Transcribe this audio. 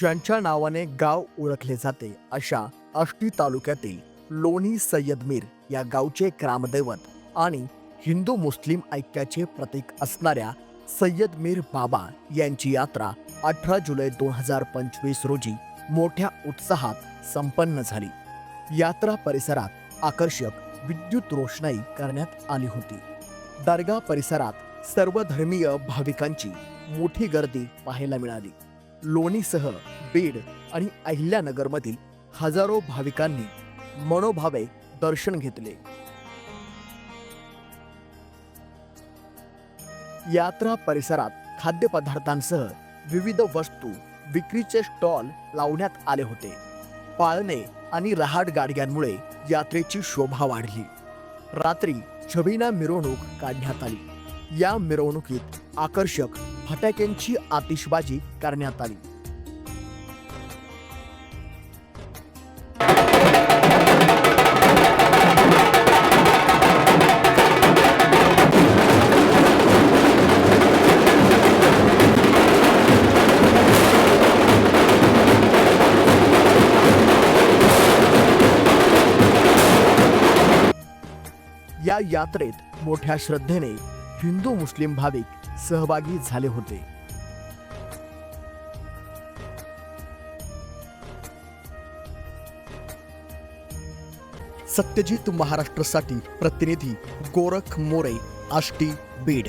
ज्यांच्या नावाने गाव ओळखले जाते अशा आष्टी तालुक्यातील लोणी सय्यदमीर या गावचे ग्रामदैवत आणि हिंदू मुस्लिम ऐक्याचे प्रतीक असणाऱ्या सय्यदमीर बाबा यांची यात्रा अठरा जुलै दोन हजार पंचवीस रोजी मोठ्या उत्साहात संपन्न झाली. यात्रा परिसरात आकर्षक विद्युत रोषणाई करण्यात आली होती. दर्गा परिसरात सर्वधर्मीय भाविकांची मोठी गर्दी पाहायला मिळाली. लोणीसह बीड आणि अहिल्यानगरमधील हजारो भाविकांनी मनोभावे दर्शन घेतले. यात्रा परिसरात खाद्यपदार्थांसह विविध वस्तू विक्रीचे स्टॉल लावण्यात आले होते. पाळणे आणि रहाट गाडग्यांमुळे यात्रेची शोभा वाढली. रात्री छबीना मिरवणूक काढण्यात आली. या मिरवणुकीत आकर्षक फटाक्यांची आतिषबाजी करण्यात आली. या यात्रेत मोठ्या श्रद्धेने हिंदू मुस्लिम भाविक सहभागी झाले होते. सत्यजित महाराष्ट्रसाठी प्रतिनिधी गोरख मोरे आष्टी बीड.